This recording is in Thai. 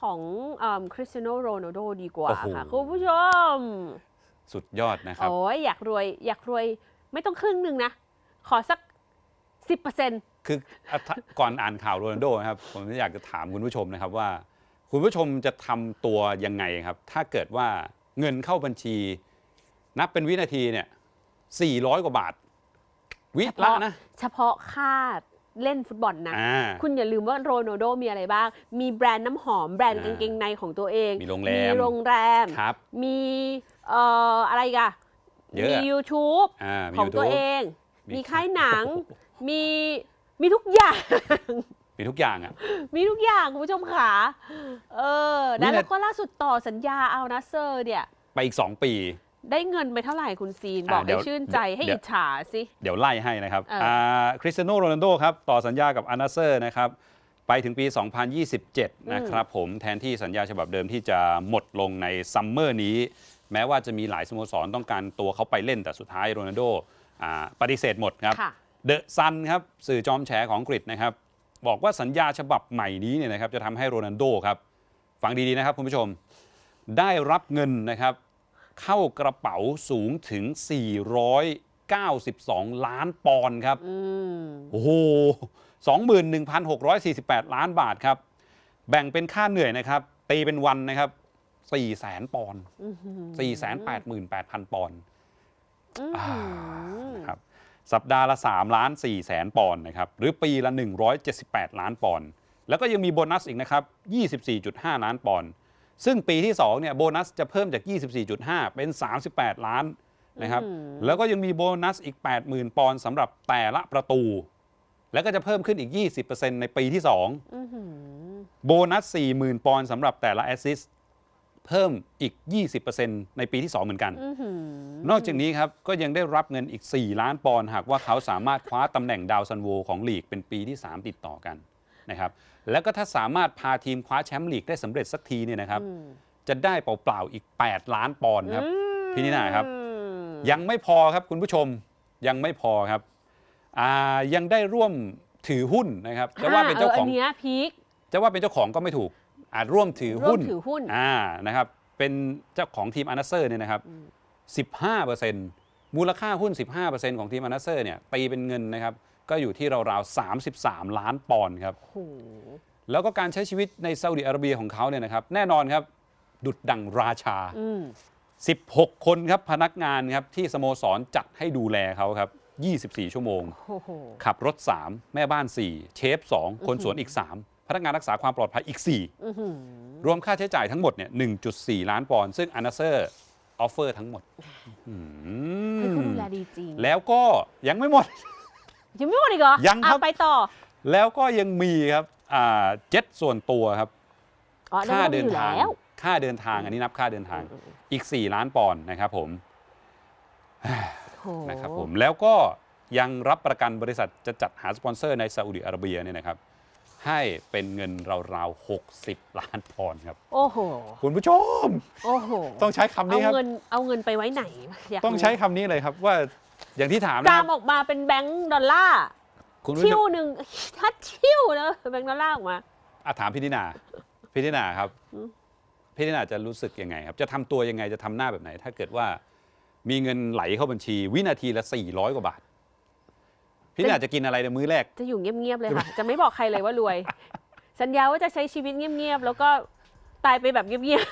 ของคริสเตียโนโรนัลโดดีกว่าโอ้โหค่ะคุณผู้ชม สุดยอดนะครับ โอ้ยอยากรวยอยากรวยไม่ต้องครึ่งหนึ่งนะ ขอสัก 10%คืออะถ้าก่อนอ่านข่าวโรนัลโดนะครับ ผมอยากจะถามคุณผู้ชมนะครับว่า คุณผู้ชมจะทำตัวยังไงครับ ถ้าเกิดว่าเงินเข้าบัญชี นับเป็นวินาทีเนี่ย400 กว่าบาท วิละนะ เฉพาะค่า เล่นฟุตบอลนะ อ่า คุณอย่าลืมว่าโรนัลโดมีอะไรบ้าง มีแบรนด์น้ำหอมแบรนด์อ่ากางเกงในของตัวเอง มีโรงแรมโรงแรม ครับ มีเอ่ออะไรอีกันเยอะมีอะ YouTube อ่ามี ของตัว YouTube เอง มี มีค่ายหนัง มีมีทุกอย่าง มีทุกอย่างอะ มีทุกอย่างคุณผู้ชมขาเออนี่นะแหละ แล้วก็ล่าสุดต่อสัญญาเอานะเซอร์เนี่ย ไปอีก 2 ปี ได้เงินไปเท่าไหร่คุณซีนอ่าบอกเดี๋ให้ยวชื่นใจให้เดี๋อิยว จฉาสิ เดี๋ยวไล่ให้นะครับเอออ่คริสเตียโนโรนัลโดครับต่อสัญญากับอานาเซอร์นะครับไปถึงปี 2027 นะครับผมแทนที่สัญญาฉบับเดิมที่จะหมดลงในซัมเมอร์นี้ แม้ว่าจะมีหลายสโมสรต้องการตัวเขาไปเล่นแต่สุดท้ายโรนัลโดอ่าปฏิเสธหมดครับ ค่ะ เดอะซันครับสื่อจอมแฉของอังกฤษนะครับ บอกว่าสัญญาฉบับใหม่นี้เนี่ยนะครับจะทำให้โรนัลโดครับ ฟังดี ๆ นะครับคุณผู้ชม ได้รับเงินนะครับ เข้ากระเป๋าสูงถึง 492 ล้านปอนด์ครับอืมโอ้โห21,648 ล้านบาทครับ แบ่งเป็นค่าเหนื่อยนะครับ ตีเป็นวันนะครับ400,000ปอนด์อื้อหือ488,000ปอนด์อื้ออ่าหือนะครับสัปดาห์ละ 3 ล้าน4แสนปอนด์นะครับ หรือปีละ 178 ล้านปอนด์แล้วก็ยังมีโบนัสอีกนะครับ 24.5 ล้านปอนด์ ซึ่งปีที่2เนี่ยโบนัสจะเพิ่มจาก 24.5 เป็น 38 ล้านนะครับแล้วก็ยังมีโบนัสอีก 80,000 ปอนด์สำหรับแต่ละประตู แล้วก็จะเพิ่มขึ้นอีก 20%ในปีที่2อื้อหือโบนัส 40,000 ปอนด์สำหรับแต่ละแอสซิสต์เพิ่มอีก 20%ในปีที่ 2 เหมือนกันอื้อหือนอกจากนี้ครับ ก็ยังได้รับเงินอีก 4 ล้านปอนด์หากว่าเขาสามารถคว้าตำแหน่งดาวซันโวของลีกเป็นปีที่ 3 ติดต่อกัน นะครับแล้วก็ถ้าสามารถพาทีมคว้าแชมป์ลีกได้สำเร็จสักทีเนี่ยนะครับอืมจะได้เปล่าๆอีก 8 ล้านปอนด์ครับอืมพี่นิน่าครับ ยังไม่พอครับคุณผู้ชมยังไม่พอครับอ่ายังได้ร่วมถือหุ้นนะครับจะว่าเป็นเจ้าของนเนี้ยพีค จะว่าเป็นเจ้าของก็ไม่ถูก อาจร่วมถือร่วหุ้มนถือหุ้น อ่านะครับ เป็นเจ้าของทีมอานาเซอร์เนี่ยนะครับ 15%มูลค่าหุ้น 15%ของทีมอานาเซอร์เนี่ยตีเป็นเงินนะครับ ก็อยู่ที่ราวๆ33 ล้านปอนด์ครับโอ้โหแล้วก็การใช้ชีวิตในซาอุดิอาระเบียของเขาเนี่ยนะครับ แน่นอนครับ ดุดดังราชาอืม16 คนครับพนักงานครับที่สโมสรจัดให้ดูแลเขาครับ 24 ชั่วโมงโอ้โหขับรถ 3 แม่บ้าน 4 เชฟ 2 คนสวนอีก 3 พนักงานรักษาความปลอดภัยอีก4อื้อหือรวมค่าใช้จ่ายทั้งหมดเนี่ย 1.4 ล้านปอนด์ซึ่งอานาเซอร์ออฟเฟอร์ทั้งหมดอืให้เขามดูแลดีจริง แล้วก็ยังไม่หมด ยังไม่หมดอีกเหรอยังครับ อะไปต่อแล้วก็ยังมีครับอ่าเจ็ตส่วนตัวครับ อ๋อค่านั่นก็มีเดินอยู่ทาง แล้ว ค่าเดินทางอันนี้นับค่าเดินทางอีก 4 ล้านปอนด์นะครับผมโอ้โหนะครับผมแล้วก็ยังรับประกันบริษัทจะจัดหาสปอนเซอร์ในซาอุดิอาระเบียเนี่ยนะครับ ให้เป็นเงินราวๆ60 ล้านปอนด์ครับ โอ้โห คุณผู้ชมโอ้โห ต้องใช้คำเอานี้ครับ เงินเอาเงินไปไว้ไหนอยากต้องรู้ใช้คำนี้เลยครับว่า อย่างที่ถามนะจาคมรับออกมาเป็นแบงก์ดอลลาร์คุณผู้ชิชวมหนึ่งถ้าชิวนะแบงก์ดอลลาร์ออกมา อะถามพี่นินาพี่นินาครับอืม พี่นินาจะรู้สึกยังไงครับ จะทำตัวยังไงจะทำหน้าแบบไหน ถ้าเกิดว่ามีเงินไหลเข้าบัญชี วินาทีละ400กว่าบาทพี่นินาจะกินอะไรในมื้อแรก จะอยู่เงียบ ๆ เลยค่ะ จะไม่บอกใครเลยว่ารวย สัญญาว่าจะใช้ชีวิตเงียบ ๆ แล้วก็ตายไปแบบเงียบ